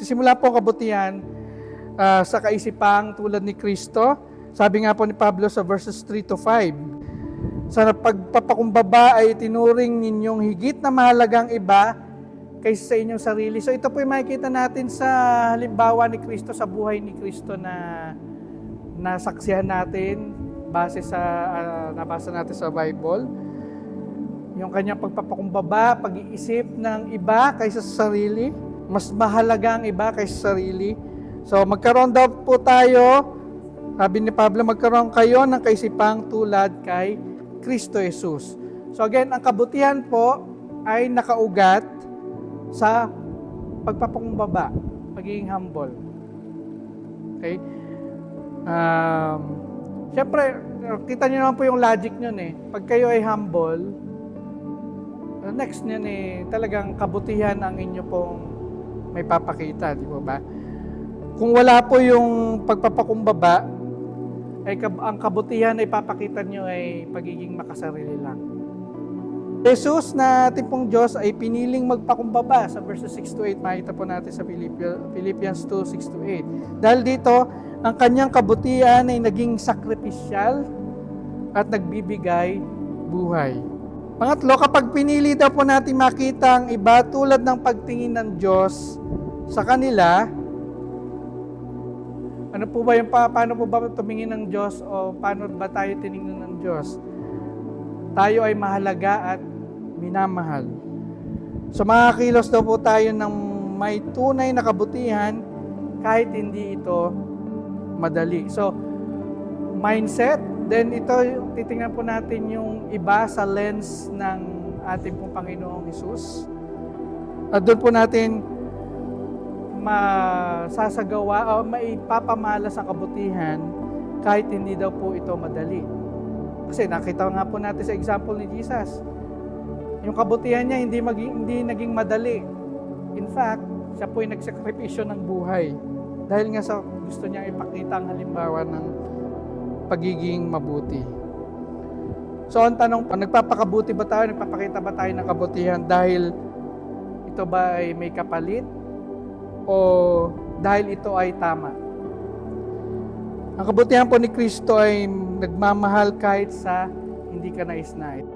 Simula po kabutihan ah, sa kaisipang tulad ni Kristo. Sabi nga po ni Pablo sa verses 3 to 5, sa pagpapakumbaba ay tinuring ninyong higit na mahalagang iba kaysa sa inyong sarili. So ito po yung makikita natin sa halimbawa ni Kristo, sa buhay ni Kristo na nasaksihan natin base sa ah, nabasa natin sa Bible. Yung kanyang pagpapakumbaba, pag-iisip ng iba kaysa sa sarili, mas mahalaga ang iba kaysa sa sarili. So magkaroon daw po tayo, sabi ni Pablo, magkaroon kayo ng kaisipang tulad kay Kristo Jesus. So again, ang kabutihan po ay nakaugat sa pagpapakumbaba, pagiging humble. Okay? Um, Siyempre, kita niyo naman po yung logic niyon eh. Pag kayo ay humble, next niyan eh, talagang kabutihan ang inyo pong may papakita, di ba ba? Kung wala po yung pagpapakumbaba, ay ang kabutihan ay papakita nyo ay pagiging makasarili lang. Jesus na ating pong Diyos ay piniling magpakumbaba sa verses 6 to 8. Makita po natin sa Philippi- Philippians 2, 6 to 8. Dahil dito, ang kanyang kabutihan ay naging sakripisyal at nagbibigay buhay. Pangatlo, kapag pinili daw po natin makita ang iba tulad ng pagtingin ng Diyos sa kanila, ano po ba yung pa, paano po ba tumingin ng Diyos o paano ba tayo tiningnan ng Diyos? Tayo ay mahalaga at minamahal. So makakilos daw po tayo ng may tunay na kabutihan kahit hindi ito madali. So mindset, then ito titingnan po natin yung iba sa lens ng ating pong Panginoong Hesus. At doon po natin masasagawa o maipapamalas ang kabutihan kahit hindi daw po ito madali. Kasi nakita nga po natin sa example ni Jesus. Yung kabutihan niya hindi, maging, hindi naging madali. In fact, siya po yung nagsakripisyo ng buhay. Dahil nga sa gusto niya ipakita ang halimbawa ng pagiging mabuti. So ang tanong pa, nagpapakabuti ba tayo? Nagpapakita ba tayo ng kabutihan dahil ito ba ay may kapalit? o dahil ito ay tama. Ang kabutihan po ni Kristo ay nagmamahal kahit sa hindi ka nais-nais.